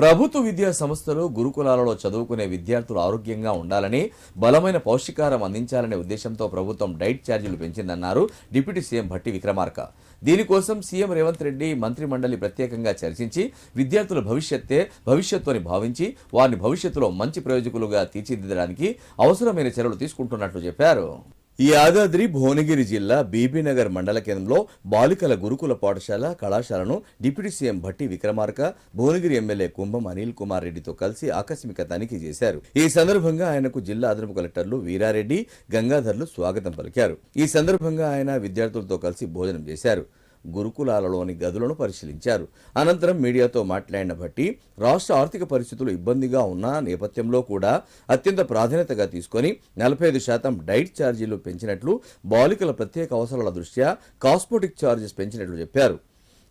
ప్రభుత్వ విద్యా సంస్థలు గురుకులాలలో చదువుకునే విద్యార్థులు ఆరోగ్యంగా ఉండాలని బలమైన పౌష్టికారం అందించాలనే ఉద్దేశంతో ప్రభుత్వం డైట్ ఛార్జీలు పెంచిందన్నారు డిప్యూటీ సీఎం భట్టి విక్రమార్క. దీనికోసం సీఎం రేవంత్ రెడ్డి మంత్రిమండలి ప్రత్యేకంగా చర్చించి విద్యార్థుల భవిష్యత్తే భవిష్యత్తు అని భావించి వారిని భవిష్యత్తులో మంచి ప్రయోజకులుగా తీర్చిదిద్దడానికి అవసరమైన చర్యలు తీసుకుంటున్నట్లు చెప్పారు. ఈ యాదాద్రి భువనగిరి జిల్లా బీబీనగర్ మండల కేంద్రంలో బాలికల గురుకుల పాఠశాల కళాశాలను deputy CM Bhatti Vikramarka Bhuvanagiri MLA Kumbham Anil Kumar రెడ్డితో కలిసి ఆకస్మిక తనిఖీ చేశారు. ఈ సందర్భంగా ఆయనకు జిల్లా అదనపు కలెక్టర్లు వీరారెడ్డి గంగాధర్లు స్వాగతం పలికారు. ఈ సందర్భంగా ఆయన విద్యార్థులతో కలిసి భోజనం చేశారు. గురుకులాలలోని గదులను పరిశీలించారు. అనంతరం మీడియాతో మాట్లాడిన బట్టి రాష్ట్ర ఆర్థిక పరిస్థితులు ఇబ్బందిగా ఉన్న నేపథ్యంలో కూడా అత్యంత ప్రాధాన్యతగా తీసుకొని నలభై ఐదు శాతం డైట్ ఛార్జీలు పెంచినట్లు బాలికల ప్రత్యేక అవసరాల దృష్ట్యా కాస్మోటిక్ ఛార్జెస్ పెంచినట్లు చెప్పారు.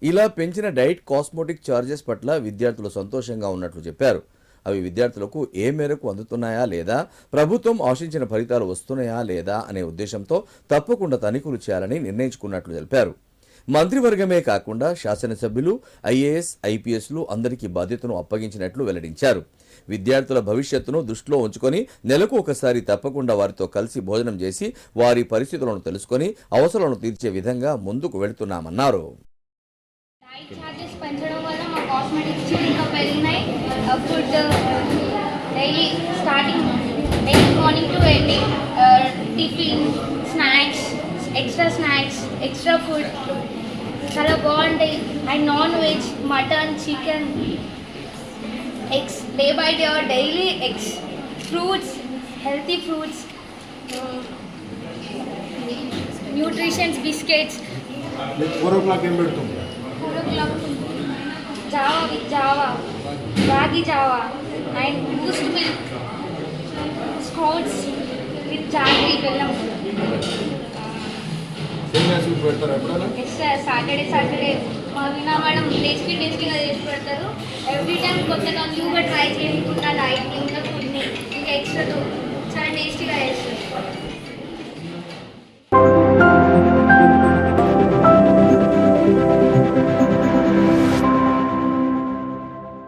ఇలా పెంచిన డైట్ కాస్మోటిక్ ఛార్జెస్ పట్ల విద్యార్థులు సంతోషంగా ఉన్నట్లు చెప్పారు. అవి విద్యార్థులకు ఏ మేరకు అందుతున్నాయా లేదా ప్రభుత్వం ఆశించిన ఫలితాలు వస్తున్నాయా లేదా అనే ఉద్దేశంతో తప్పకుండా తనిఖీలు చేయాలని నిర్ణయించుకున్నట్లు తెలిపారు. మంత్రివర్గమే కాకుండా శాసనసభ్యులు ఐఏఎస్ ఐపీఎస్లు అందరికీ బాధ్యతను అప్పగించినట్లు వెల్లడించారు. విద్యార్థుల భవిష్యత్తును దృష్టిలో ఉంచుకొని నెలకు ఒకసారి తప్పకుండా వారితో కలిసి భోజనం చేసి వారి పరిస్థితులను తెలుసుకొని అవసరాలను తీర్చే విధంగా ముందుకు వెళుతున్నామన్నారు. Morning tiffin snacks extra snacks extra food. చాలా బాగుంటాయి. And non veg mutton chicken eggs. Day by day daily eggs. Fruits healthy fruits. Nutritions biscuits. Four o'clock ఏం పెడుతుంది జావా విత్ జావా. రాగి Java. And Boost milk. Sprouts పెడతారా ఎప్పుడైనా? Saturday Saturday మా వినా మేడం టేస్టీ టేస్టీగా చేసి పెడతారు. ఎవ్రీ టైం కొత్తగా న్యూగా ట్రై చేయకుండా డైట్ ఇంకా ఫుడ్ని ఇంకా ఎక్స్ట్రా చాలా టేస్టీగా